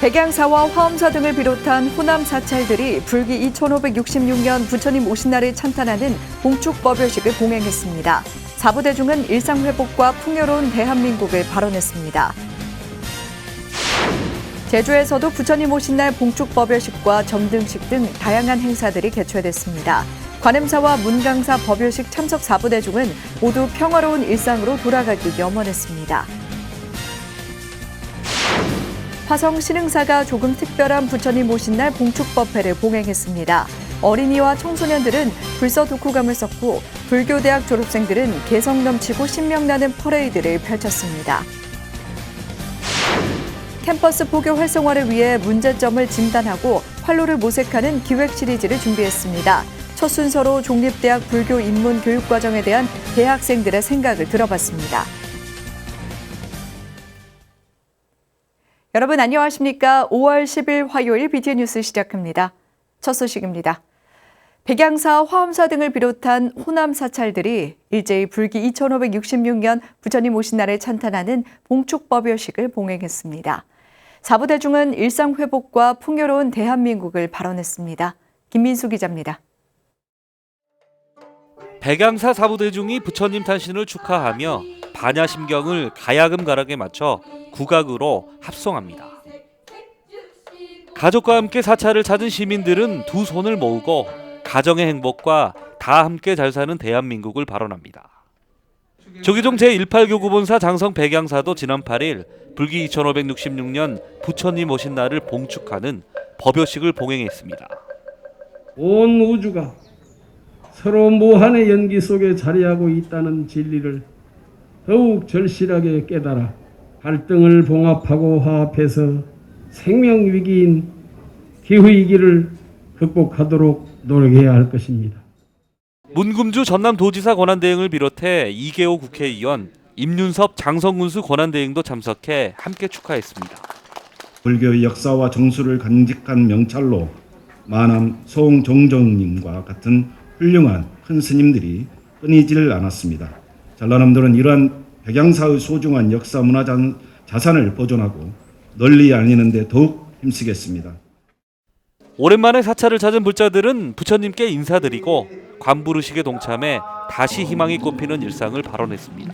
백양사와 화엄사 등을 비롯한 호남 사찰들이 불기 2566년 부처님 오신 날을 찬탄하는 봉축법요식을 봉행했습니다. 사부대중은 일상회복과 풍요로운 대한민국을 발언했습니다. 제주에서도 부처님 오신 날 봉축법요식과 점등식 등 다양한 행사들이 개최됐습니다. 관음사와 문강사 법요식 참석 사부대중은 모두 평화로운 일상으로 돌아가길 염원했습니다. 화성 신흥사가 조금 특별한 부처님 오신 날 봉축법회를 봉행했습니다. 어린이와 청소년들은 불서 독후감을 썼고 불교대학 졸업생들은 개성 넘치고 신명나는 퍼레이드를 펼쳤습니다. 캠퍼스 포교 활성화를 위해 문제점을 진단하고 활로를 모색하는 기획 시리즈를 준비했습니다. 첫 순서로 종립대학 불교 입문 교육 과정에 대한 대학생들의 생각을 들어봤습니다. 여러분 안녕하십니까? 5월 10일 화요일 BTN 뉴스 시작합니다. 첫 소식입니다. 백양사, 화엄사 등을 비롯한 호남 사찰들이 일제히 불기 2566년 부처님 오신 날을 찬탄하는 봉축법요식을 봉행했습니다. 사부대중은 일상 회복과 풍요로운 대한민국을 발언했습니다. 김민수 기자입니다. 백양사 사부대중이 부처님 탄신을 축하하며 반야심경을 가야금 가락에 맞춰 국악으로 합송합니다. 가족과 함께 사찰을 찾은 시민들은 두 손을 모으고 가정의 행복과 다 함께 잘 사는 대한민국을 발언합니다. 조기종 제18교구본사 장성 백양사도 지난 8일 불기 2566년 부처님 오신 날을 봉축하는 법요식을 봉행했습니다. 온 우주가 서로 무한의 연기 속에 자리하고 있다는 진리를 더욱 절실하게 깨달아 갈등을 봉합하고 화합해서 생명 위기인 기후 위기를 극복하도록 노력해야 할 것입니다. 문금주 전남도지사 권한대행을 비롯해 이계호 국회의원, 임윤섭 장성군수 권한대행도 참석해 함께 축하했습니다. 불교의 역사와 정수를 간직한 명찰로 마남 송종정님과 같은 훌륭한 큰 스님들이 끊이질 않았습니다. 전라남도는 이러한 백양사의 소중한 역사 문화 자산을 보존하고 널리 알리는데 더욱 힘쓰겠습니다. 오랜만에 사찰을 찾은 불자들은 부처님께 인사드리고 관부르식에 동참해 다시 희망이 꽃피는 일상을 발언했습니다.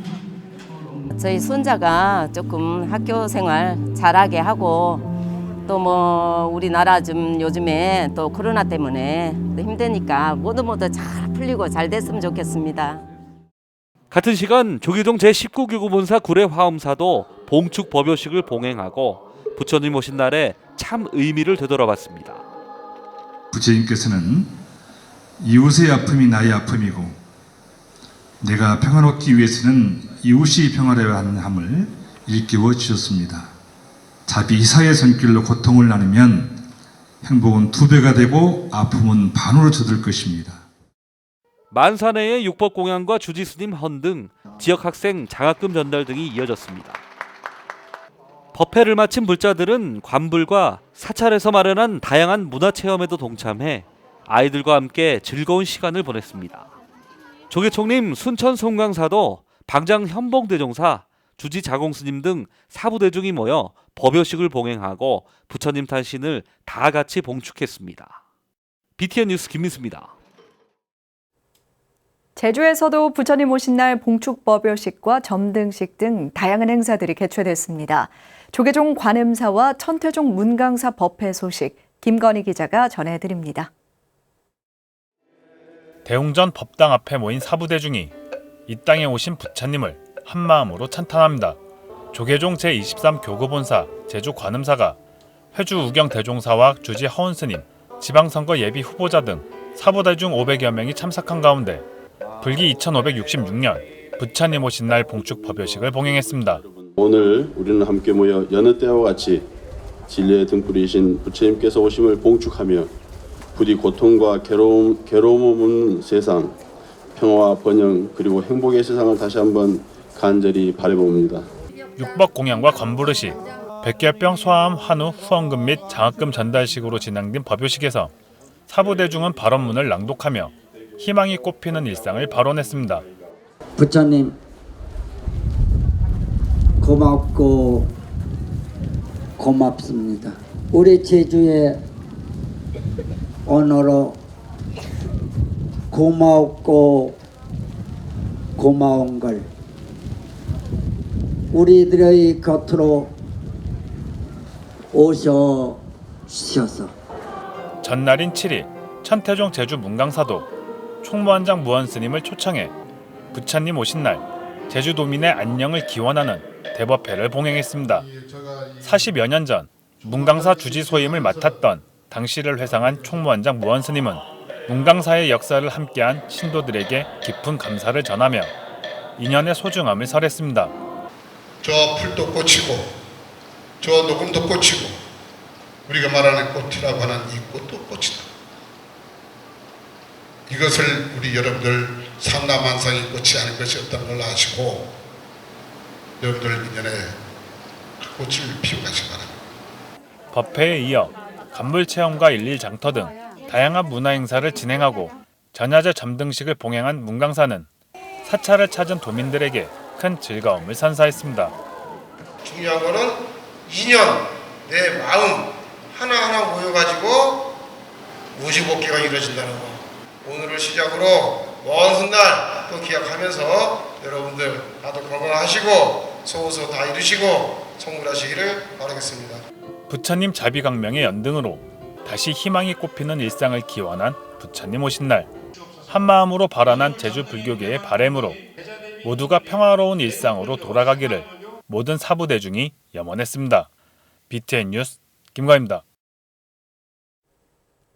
저희 손자가 조금 학교 생활 잘하게 하고 또 뭐 우리나라 좀 요즘에 또 코로나 때문에 또 힘드니까 모두 모두 잘 풀리고 잘 됐으면 좋겠습니다. 같은 시간 조기동 제19교구 본사 구례 화엄사도 봉축 법요식을 봉행하고 부처님 오신 날에 참 의미를 되돌아봤습니다. 부처님께서는 이웃의 아픔이 나의 아픔이고 내가 평화롭기 위해서는 이웃이 평화로워야 하는 함을 일깨워 주셨습니다. 자비 이사의 손길로 고통을 나누면 행복은 두 배가 되고 아픔은 반으로 줄어들 것입니다. 만사내의 육법 공양과 주지스님 헌 등 지역 학생 장학금 전달 등이 이어졌습니다. 법회를 마친 불자들은 관불과 사찰에서 마련한 다양한 문화 체험에도 동참해 아이들과 함께 즐거운 시간을 보냈습니다. 조계총림 순천 송강사도 방장 현봉대종사, 주지 자공스님 등 사부대중이 모여 법요식을 봉행하고 부처님 탄신을 다 같이 봉축했습니다. BTN 뉴스 김민수입니다. 제주에서도 부처님 오신 날 봉축법요식과 점등식 등 다양한 행사들이 개최됐습니다. 조계종 관음사와 천태종 문강사 법회 소식 김건희 기자가 전해드립니다. 대웅전 법당 앞에 모인 사부대중이 이 땅에 오신 부처님을 한마음으로 찬탄합니다. 조계종 제23 교구본사 제주 관음사가 회주 우경 대종사와 주지 허운스님, 지방선거 예비 후보자 등 사부대중 500여 명이 참석한 가운데 불기 2566년 부처님 오신 날 봉축 법요식을 봉행했습니다. 오늘 우리는 함께 모여 여느 때와 같이 진리의 등불이신 부처님께서 오심을 봉축하며 부디 고통과 괴로움, 괴로움 없는 세상, 평화와 번영 그리고 행복의 세상을 다시 한번 간절히 바라봅니다. 육법 공양과 관부르시, 백혈병 소아암 환우 후원금 및 장학금 전달식으로 진행된 법요식에서 사부대중은 발언문을 낭독하며 희망이 꽃피는 일상을 발언했습니다. 부처님 고맙고 고맙습니다. 우리 제주의 오늘로 고마웠고 고마운 걸 우리들의 곁으로 오셔 주셔서 전날인 7일 천태종 제주 문강사도 총무원장 무언스님을 초청해 부처님 오신 날 제주도민의 안녕을 기원하는 대법회를 봉행했습니다. 40여 년 전 문강사 주지 소임을 맡았던 당시를 회상한 총무원장 무언스님은 문강사의 역사를 함께한 신도들에게 깊은 감사를 전하며 인연의 소중함을 설했습니다. 저 풀도 꽃이고 저 녹음도 꽃이고 우리가 말하는 꽃이라고 하는 이 꽃도. 이것을 우리 여러분들 삼라만상의 꽃이 아닌 것이 없다는 걸 아시고 여러분들 인연에 그 꽃을 피워가시기 바랍니다. 법회에 이어 간물 체험과 일일 장터 등 다양한 문화 행사를 진행하고 전야제 점등식을 봉행한 문강사는 사찰을 찾은 도민들에게 큰 즐거움을 선사했습니다. 중요한 거는 인연, 내 마음 하나하나 모여가지고 무지복귀가 이루어진다는 거. 오늘을 시작으로 먼 훗날 또 기약하면서 여러분들 다들 건강하시고 소원서 다 이루시고 성불하시기를 바라겠습니다. 부처님 자비강명의 연등으로 다시 희망이 꽃피는 일상을 기원한 부처님 오신 날 한마음으로 발언한 제주 불교계의 바램으로 모두가 평화로운 일상으로 돌아가기를 모든 사부 대중이 염원했습니다. BTN 뉴스 김가입니다.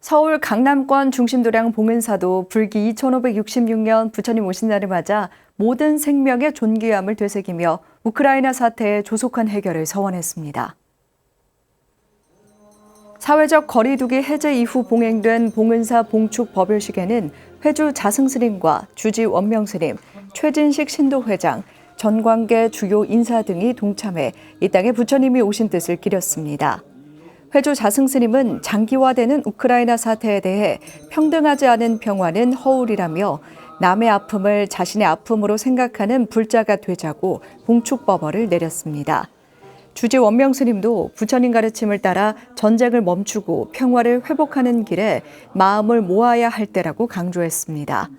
서울 강남권 중심도량 봉은사도 불기 2566년 부처님 오신 날을 맞아 모든 생명의 존귀함을 되새기며 우크라이나 사태의 조속한 해결을 서원했습니다. 사회적 거리두기 해제 이후 봉행된 봉은사 봉축 법요식에는 회주 자승스님과 주지 원명스님, 최진식 신도회장, 전관계 주요 인사 등이 동참해 이 땅에 부처님이 오신 뜻을 기렸습니다. 회주 자승스님은 장기화되는 우크라이나 사태에 대해 평등하지 않은 평화는 허울이라며 남의 아픔을 자신의 아픔으로 생각하는 불자가 되자고 봉축법어를 내렸습니다. 주지 원명 스님도 부처님 가르침을 따라 전쟁을 멈추고 평화를 회복하는 길에 마음을 모아야 할 때라고 강조했습니다.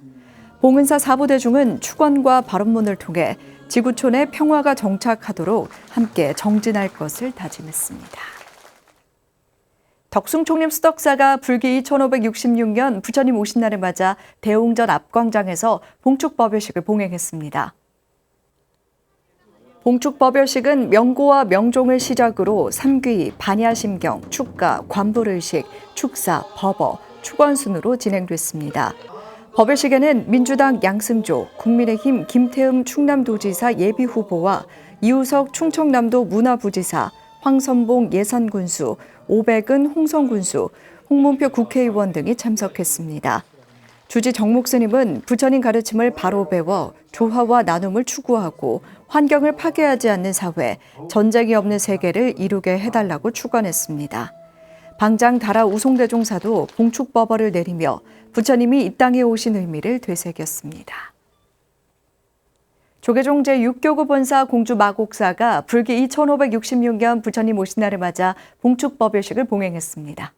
봉은사 사부대중은 축원과 발언문을 통해 지구촌에 평화가 정착하도록 함께 정진할 것을 다짐했습니다. 덕숭 총림 수덕사가 불기 1566년 부처님 오신 날을 맞아 대웅전 앞광장에서 봉축법요식을 봉행했습니다. 봉축법요식은 명고와 명종을 시작으로 삼귀, 반야심경, 축가, 관불의식, 축사, 법어, 축원순으로 진행됐습니다. 법요식에는 민주당 양승조, 국민의힘 김태흠 충남도지사 예비후보와 이우석 충청남도 문화부지사, 황선봉 예산군수, 오백은 홍성군수, 홍문표 국회의원 등이 참석했습니다. 주지 정목 스님은 부처님 가르침을 바로 배워 조화와 나눔을 추구하고 환경을 파괴하지 않는 사회, 전쟁이 없는 세계를 이루게 해달라고 축원했습니다. 방장 다라 우송대종사도 봉축법어를 내리며 부처님이 이 땅에 오신 의미를 되새겼습니다. 조계종 제6교구 본사 공주 마곡사가 불기 2566년 부처님 오신 날을 맞아 봉축법요식을 봉행했습니다.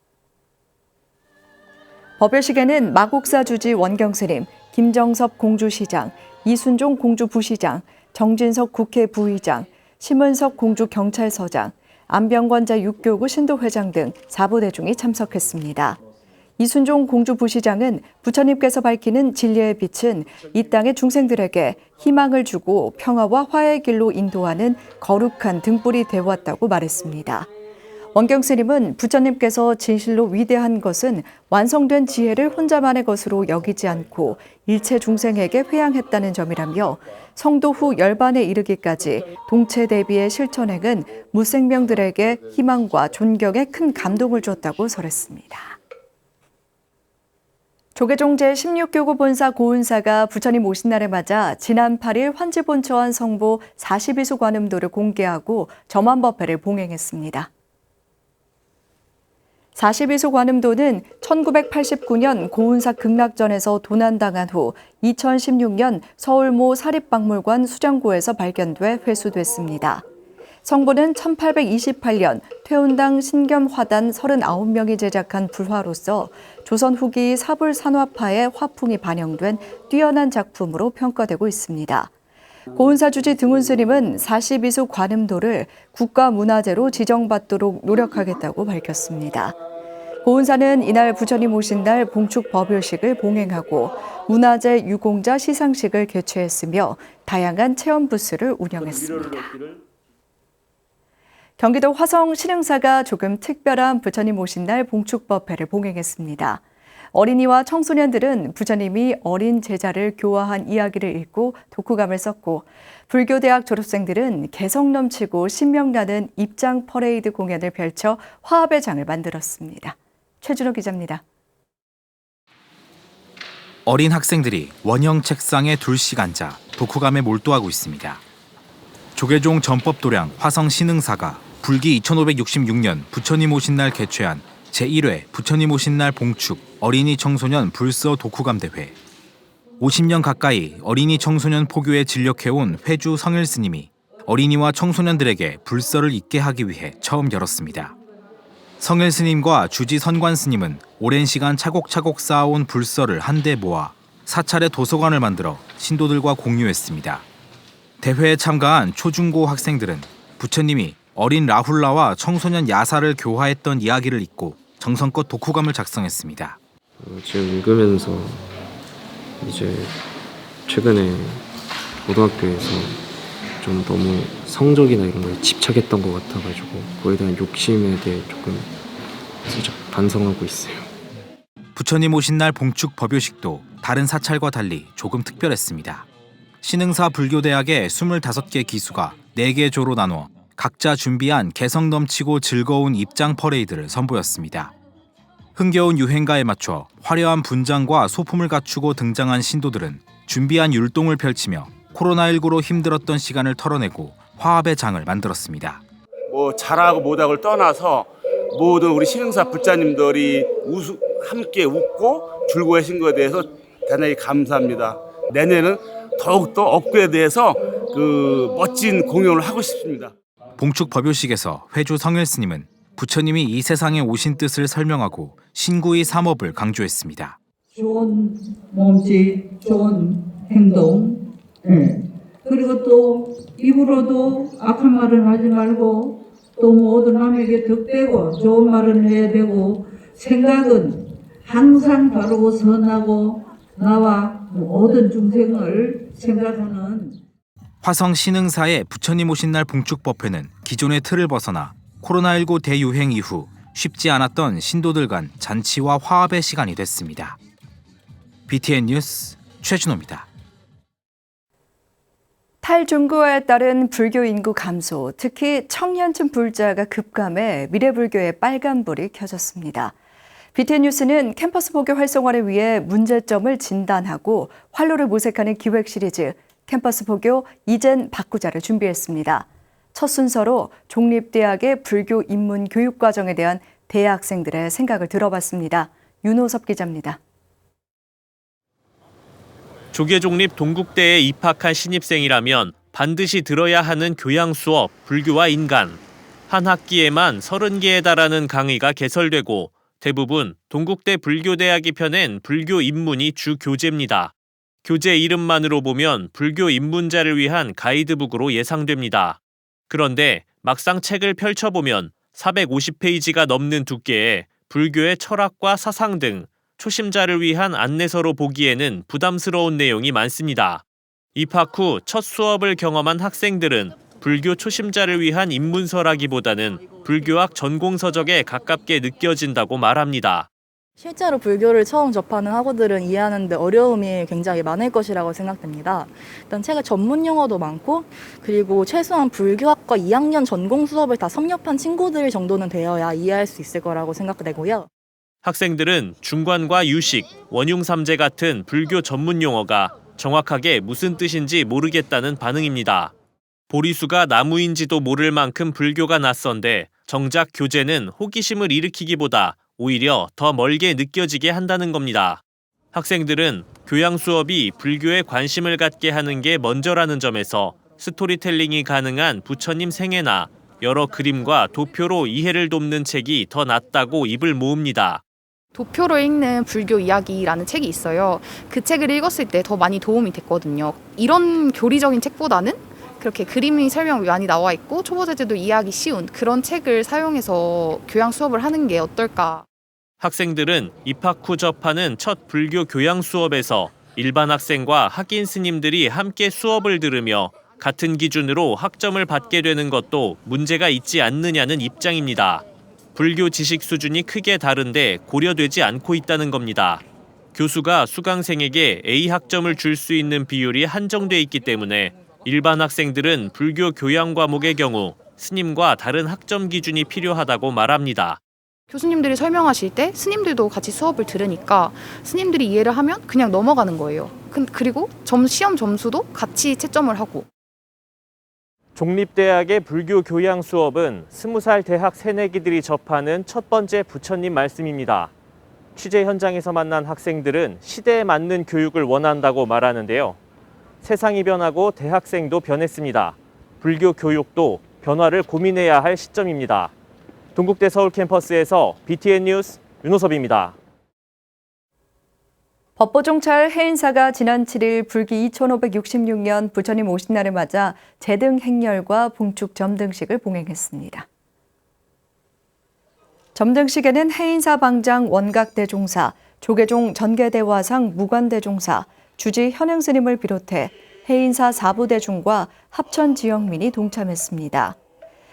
법요식에는 마곡사 주지 원경스님, 김정섭 공주시장, 이순종 공주부시장, 정진석 국회 부의장, 심은석 공주경찰서장, 안병권 제6교구 신도회장 등 사부대중이 참석했습니다. 이순종 공주 부시장은 부처님께서 밝히는 진리의 빛은 이 땅의 중생들에게 희망을 주고 평화와 화해의 길로 인도하는 거룩한 등불이 되어왔다고 말했습니다. 원경 스님은 부처님께서 진실로 위대한 것은 완성된 지혜를 혼자만의 것으로 여기지 않고 일체 중생에게 회양했다는 점이라며 성도 후 열반에 이르기까지 동체 대비의 실천행은 무생명들에게 희망과 존경에 큰 감동을 줬다고 설했습니다. 조계종 제16교구 본사 고은사가 부처님 오신 날을 맞아 지난 8일 환지본처한 성보 42수 관음도를 공개하고 점안법회를 봉행했습니다. 42수 관음도는 1989년 고운사 극락전에서 도난당한 후 2016년 서울모 사립박물관 수장고에서 발견돼 회수됐습니다. 성보는 1828년 퇴운당 신겸화단 39명이 제작한 불화로서 조선 후기 사불 산화파의 화풍이 반영된 뛰어난 작품으로 평가되고 있습니다. 고은사 주지 등훈 스님은 42수 관음도를 국가문화재로 지정받도록 노력하겠다고 밝혔습니다. 고은사는 이날 부처님 오신 날 봉축 법요식을 봉행하고 문화재 유공자 시상식을 개최했으며 다양한 체험 부스를 운영했습니다. 경기도 화성 신흥사가 조금 특별한 부처님 오신 날 봉축 법회를 봉행했습니다. 어린이와 청소년들은 부처님이 어린 제자를 교화한 이야기를 읽고 독후감을 썼고 불교대학 졸업생들은 개성 넘치고 신명나는 입장 퍼레이드 공연을 펼쳐 화합의 장을 만들었습니다. 최준호 기자입니다. 어린 학생들이 원형 책상에 둘씩 앉아 독후감에 몰두하고 있습니다. 조계종 전법 도량 화성 신흥사가 불기 2566년 부처님 오신 날 개최한 제1회 부처님 오신 날 봉축 어린이 청소년 불서 독후감 대회. 50년 가까이 어린이 청소년 포교에 진력해온 회주 성일 스님이 어린이와 청소년들에게 불서를 읽게 하기 위해 처음 열었습니다. 성일 스님과 주지 선관 스님은 오랜 시간 차곡차곡 쌓아온 불서를 한데 모아 사찰의 도서관을 만들어 신도들과 공유했습니다. 대회에 참가한 초중고 학생들은 부처님이 어린 라훌라와 청소년 야사를 교화했던 이야기를 읽고 정성껏 독후감을 작성했습니다. 어, 지금 읽으면서 이제 최근에 고등학교에서 좀 너무 성적이나 이런 거에 집착했던 것 같아가지고 그에 대한 욕심에 대해 조금 살짝 반성하고 있어요. 부처님 오신 날 봉축 법요식도 다른 사찰과 달리 조금 특별했습니다. 신흥사 불교대학의 25개 기수가 4개 조로 나눠 각자 준비한 개성 넘치고 즐거운 입장 퍼레이드를 선보였습니다. 흥겨운 유행가에 맞춰 화려한 분장과 소품을 갖추고 등장한 신도들은 준비한 율동을 펼치며 코로나19로 힘들었던 시간을 털어내고 화합의 장을 만들었습니다. 뭐 잘하고 못하고를 떠나서 모든 우리 신흥사 부자님들이 우수, 함께 웃고 즐거워하신 것에 대해서 대단히 감사합니다. 내년에는 더욱더 업그레이드해서 그 멋진 공연을 하고 싶습니다. 봉축 법요식에서 회주 성일 스님은 부처님이 이 세상에 오신 뜻을 설명하고 신구의 삼업을 강조했습니다. 좋은 몸짓, 좋은 행동, 예. 그리고 또 입으로도 악한 말은 하지 말고 또 모두 남에게 덕되고 좋은 말은 해야 되고 생각은 항상 바르고 선하고 나와 모든 중생을 생각하는 화성 신흥사의 부처님 오신 날 봉축 법회는 기존의 틀을 벗어나 코로나19 대유행 이후 쉽지 않았던 신도들 간 잔치와 화합의 시간이 됐습니다. BTN 뉴스 최준호입니다. 탈중국어에 따른 불교 인구 감소, 특히 청년층 불자가 급감해 미래불교의 빨간불이 켜졌습니다. BTN 뉴스는 캠퍼스 보교 활성화를 위해 문제점을 진단하고 활로를 모색하는 기획 시리즈 캠퍼스 보교 이젠 바꾸자를 준비했습니다. 첫 순서로 종립대학의 불교 입문 교육 과정에 대한 대학생들의 생각을 들어봤습니다. 윤호섭 기자입니다. 조계 종립 동국대에 입학한 신입생이라면 반드시 들어야 하는 교양 수업 불교와 인간. 한 학기에만 30개에 달하는 강의가 개설되고 대부분 동국대 불교대학이 펴낸 불교 입문이 주 교재입니다. 교재 이름만으로 보면 불교 입문자를 위한 가이드북으로 예상됩니다. 그런데 막상 책을 펼쳐보면 450페이지가 넘는 두께에 불교의 철학과 사상 등 초심자를 위한 안내서로 보기에는 부담스러운 내용이 많습니다. 입학 후 첫 수업을 경험한 학생들은 불교 초심자를 위한 입문서라기보다는 불교학 전공서적에 가깝게 느껴진다고 말합니다. 실제로 불교를 처음 접하는 학우들은 이해하는데 어려움이 굉장히 많을 것이라고 생각됩니다. 일단 책의 전문 용어도 많고 그리고 최소한 불교학과 2학년 전공 수업을 다 섭렵한 친구들 정도는 되어야 이해할 수 있을 거라고 생각되고요. 학생들은 중관과 유식, 원융삼재 같은 불교 전문 용어가 정확하게 무슨 뜻인지 모르겠다는 반응입니다. 보리수가 나무인지도 모를 만큼 불교가 낯선데 정작 교재는 호기심을 일으키기보다 오히려 더 멀게 느껴지게 한다는 겁니다. 학생들은 교양 수업이 불교에 관심을 갖게 하는 게 먼저라는 점에서 스토리텔링이 가능한 부처님 생애나 여러 그림과 도표로 이해를 돕는 책이 더 낫다고 입을 모읍니다. 도표로 읽는 불교 이야기라는 책이 있어요. 그 책을 읽었을 때 더 많이 도움이 됐거든요. 이런 교리적인 책보다는 그렇게 그림이 설명 많이 나와 있고 초보자들도 이해하기 쉬운 그런 책을 사용해서 교양 수업을 하는 게 어떨까. 학생들은 입학 후 접하는 첫 불교 교양 수업에서 일반 학생과 학인 스님들이 함께 수업을 들으며 같은 기준으로 학점을 받게 되는 것도 문제가 있지 않느냐는 입장입니다. 불교 지식 수준이 크게 다른데 고려되지 않고 있다는 겁니다. 교수가 수강생에게 A 학점을 줄 수 있는 비율이 한정돼 있기 때문에 일반 학생들은 불교 교양 과목의 경우 스님과 다른 학점 기준이 필요하다고 말합니다. 교수님들이 설명하실 때 스님들도 같이 수업을 들으니까 스님들이 이해를 하면 그냥 넘어가는 거예요. 근- 그리고 점 시험 점수도 같이 채점을 하고 종립대학의 불교 교양 수업은 20살 대학 새내기들이 접하는 첫 번째 부처님 말씀입니다. 취재 현장에서 만난 학생들은 시대에 맞는 교육을 원한다고 말하는데요. 세상이 변하고 대학생도 변했습니다. 불교 교육도 변화를 고민해야 할 시점입니다. 동국대 서울 캠퍼스에서 BTN 뉴스 윤호섭입니다. 법보종찰 해인사가 지난 7일 불기 2566년 부처님 오신 날을 맞아 제등 행렬과 봉축 점등식을 봉행했습니다. 점등식에는 해인사 방장 원각대종사, 조계종 전계대화상 무관대종사, 주지 현행 스님을 비롯해 해인사 4부대 중과 합천 지역민이 동참했습니다.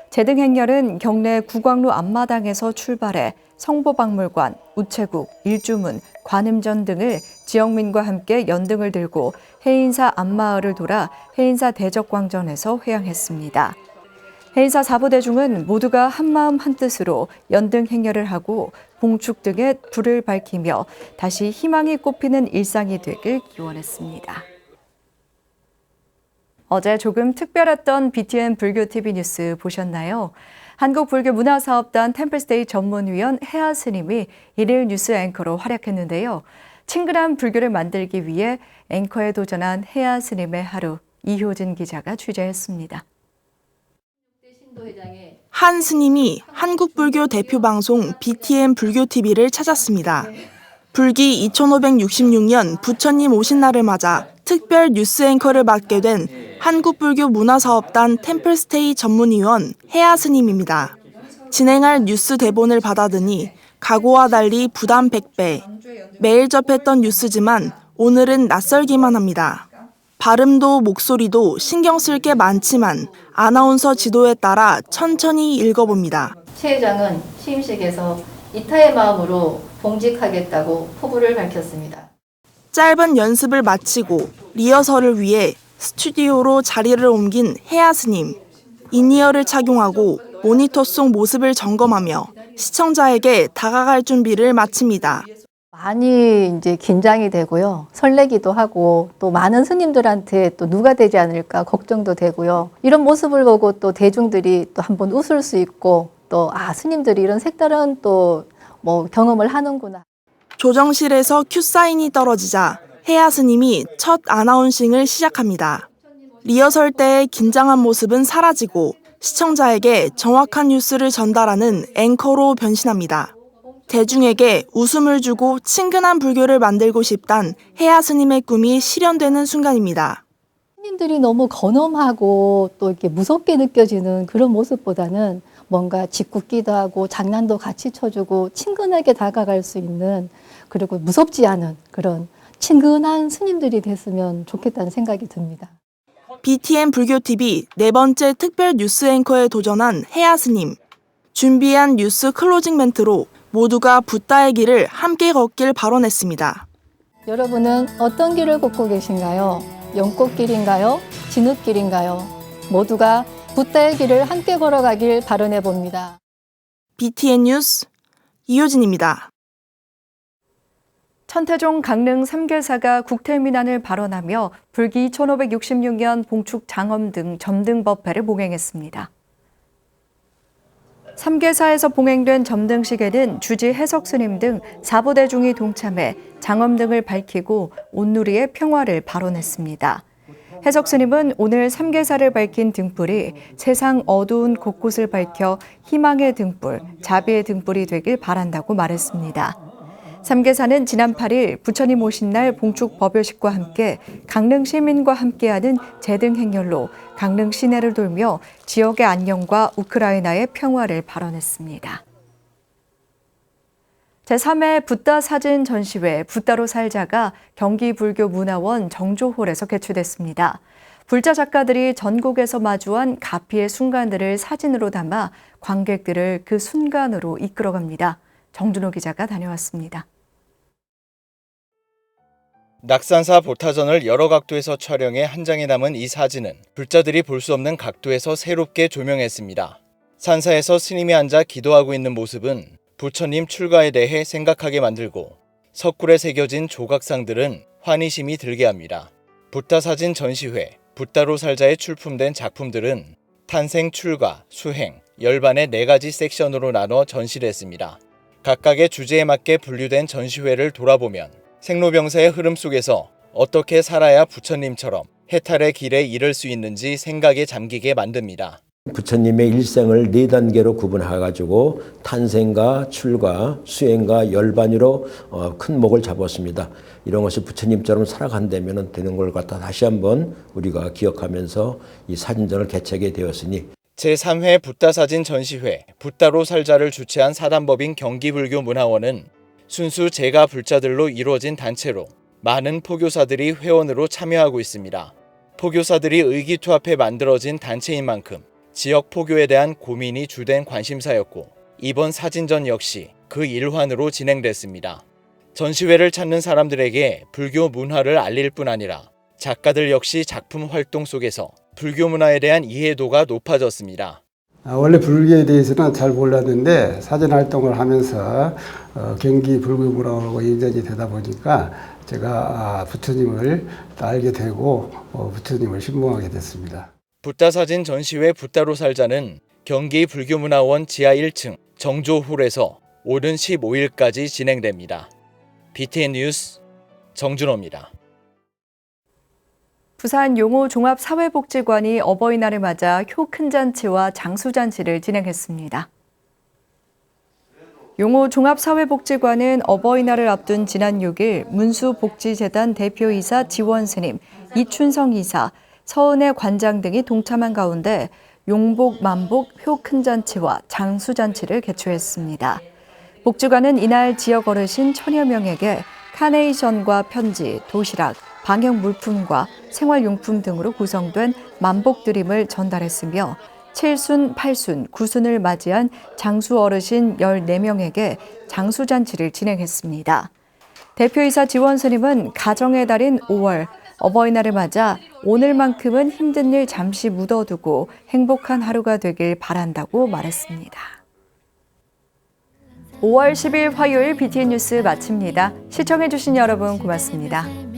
제등 행렬은 경내 구광로 앞마당에서 출발해 성보박물관, 우체국, 일주문, 관음전 등을 지역민과 함께 연등을 들고 해인사 앞마을을 돌아 해인사 대적광전에서 회항했습니다. 해인사 4부대중은 모두가 한마음 한뜻으로 연등 행렬을 하고 봉축 등에 불을 밝히며 다시 희망이 꽃피는 일상이 되길 기원했습니다. 어제 조금 특별했던 BTN 불교 TV 뉴스 보셨나요? 한국불교문화사업단 템플스테이 전문위원 혜아 스님이 일일 뉴스 앵커로 활약했는데요. 친근한 불교를 만들기 위해 앵커에 도전한 혜아 스님의 하루 이효진 기자가 취재했습니다. 한 스님이 한국불교 대표 방송 BTN 불교 TV를 찾았습니다. 불기 2566년 부처님 오신 날을 맞아 특별 뉴스 앵커를 맡게 된 한국불교 문화사업단 템플스테이 전문위원 혜아 스님입니다. 진행할 뉴스 대본을 받아드니 각오와 달리 부담 100배. 매일 접했던 뉴스지만 오늘은 낯설기만 합니다. 발음도 목소리도 신경 쓸 게 많지만 아나운서 지도에 따라 천천히 읽어봅니다. 최 회장은 취임식에서 이타의 마음으로 봉직하겠다고 포부를 밝혔습니다. 짧은 연습을 마치고 리허설을 위해 스튜디오로 자리를 옮긴 혜아 스님. 인이어를 착용하고 모니터 속 모습을 점검하며 시청자에게 다가갈 준비를 마칩니다. 많이 이제 긴장이 되고요. 설레기도 하고 또 많은 스님들한테 또 누가 되지 않을까 걱정도 되고요. 이런 모습을 보고 또 대중들이 또 한번 웃을 수 있고 또 아 스님들이 이런 색다른 또 뭐 경험을 하는구나. 조정실에서 큐 사인이 떨어지자 혜아 스님이 첫 아나운싱을 시작합니다. 리허설 때의 긴장한 모습은 사라지고 시청자에게 정확한 뉴스를 전달하는 앵커로 변신합니다. 대중에게 웃음을 주고 친근한 불교를 만들고 싶단 혜아 스님의 꿈이 실현되는 순간입니다. 스님들이 너무 건엄하고 또 이렇게 무섭게 느껴지는 그런 모습보다는 뭔가 짓궂기도 하고 장난도 같이 쳐주고 친근하게 다가갈 수 있는 그리고 무섭지 않은 그런 친근한 스님들이 됐으면 좋겠다는 생각이 듭니다. BTN 불교TV 네 번째 특별 뉴스 앵커에 도전한 혜아 스님. 준비한 뉴스 클로징 멘트로 모두가 붓다의 길을 함께 걷길 발언했습니다. 여러분은 어떤 길을 걷고 계신가요? 연꽃길인가요? 진흙길인가요? 모두가 붓다의 길을 함께 걸어가길 바라해 봅니다. BTN 뉴스 이효진입니다. 천태종 강릉 삼계사가 국태민안을 발언하며 불기 1566년 봉축 장엄 등 점등법회를 봉행했습니다. 삼계사에서 봉행된 점등식에는 주지 해석스님 등 사부대중이 동참해 장엄 등을 밝히고 온누리의 평화를 발언했습니다. 해석 스님은 오늘 삼계사를 밝힌 등불이 세상 어두운 곳곳을 밝혀 희망의 등불, 자비의 등불이 되길 바란다고 말했습니다. 삼계사는 지난 8일 부처님 오신 날 봉축 법요식과 함께 강릉 시민과 함께하는 제등 행렬로 강릉 시내를 돌며 지역의 안녕과 우크라이나의 평화를 발언했습니다. 제3회 붓다 사진 전시회 붓다로 살자가 경기 불교 문화원 정조홀에서 개최됐습니다. 불자 작가들이 전국에서 마주한 가피의 순간들을 사진으로 담아 관객들을 그 순간으로 이끌어갑니다. 정준호 기자가 다녀왔습니다. 낙산사 보타전을 여러 각도에서 촬영해 한 장에 남은 이 사진은 불자들이 볼 수 없는 각도에서 새롭게 조명했습니다. 산사에서 스님이 앉아 기도하고 있는 모습은 부처님 출가에 대해 생각하게 만들고 석굴에 새겨진 조각상들은 환희심이 들게 합니다. 붓다 사진 전시회, 붓다로 살자에 출품된 작품들은 탄생, 출가, 수행, 열반의 네 가지 섹션으로 나눠 전시를 했습니다. 각각의 주제에 맞게 분류된 전시회를 돌아보면 생로병사의 흐름 속에서 어떻게 살아야 부처님처럼 해탈의 길에 이를 수 있는지 생각에 잠기게 만듭니다. 부처님의 일생을 네 단계로 구분해가지고 탄생과 출가, 수행과 열반으로 어, 큰 목을 잡았습니다. 이런 것이 부처님처럼 살아간다면 되는 걸 갖다 다시 한번 우리가 기억하면서 이 사진전을 개최하게 되었으니 제3회 붓다 사진 전시회 붓다로 살자를 주최한 사단법인 경기불교 문화원은 순수 제가 불자들로 이루어진 단체로 많은 포교사들이 회원으로 참여하고 있습니다. 포교사들이 의기투합해 만들어진 단체인 만큼 지역 포교에 대한 고민이 주된 관심사였고 이번 사진전 역시 그 일환으로 진행됐습니다. 전시회를 찾는 사람들에게 불교 문화를 알릴 뿐 아니라 작가들 역시 작품 활동 속에서 불교 문화에 대한 이해도가 높아졌습니다. 아, 원래 불교에 대해서는 잘 몰랐는데 사진 활동을 하면서 어, 경기 불교 문화하고 인연이 되다 보니까 제가 아, 부처님을 알게 되고 어, 부처님을 신봉하게 됐습니다. 붓다 사진 전시회 붓다로 살자는 경기 불교문화원 지하 1층 정조홀에서 오는 15일까지 진행됩니다. BTN 뉴스 정준호입니다. 부산 용호 종합사회복지관이 어버이날을 맞아 효 큰 잔치와 장수 잔치를 진행했습니다. 용호 종합사회복지관은 어버이날을 앞둔 지난 6일 문수복지재단 대표이사 지원 스님, 이춘성 이사, 서은혜 관장 등이 동참한 가운데 용복 만복 효 큰 잔치와 장수 잔치를 개최했습니다. 복지관은 이날 지역 어르신 천여 명에게 카네이션과 편지, 도시락, 방역 물품과 생활용품 등으로 구성된 만복 드림을 전달했으며 7순, 8순, 9순을 맞이한 장수 어르신 14명에게 장수잔치를 진행했습니다. 대표이사 지원 스님은 가정의 달인 5월 어버이날을 맞아 오늘만큼은 힘든 일 잠시 묻어두고 행복한 하루가 되길 바란다고 말했습니다. 5월 10일 화요일 BTN 뉴스 마칩니다. 시청해주신 여러분 고맙습니다.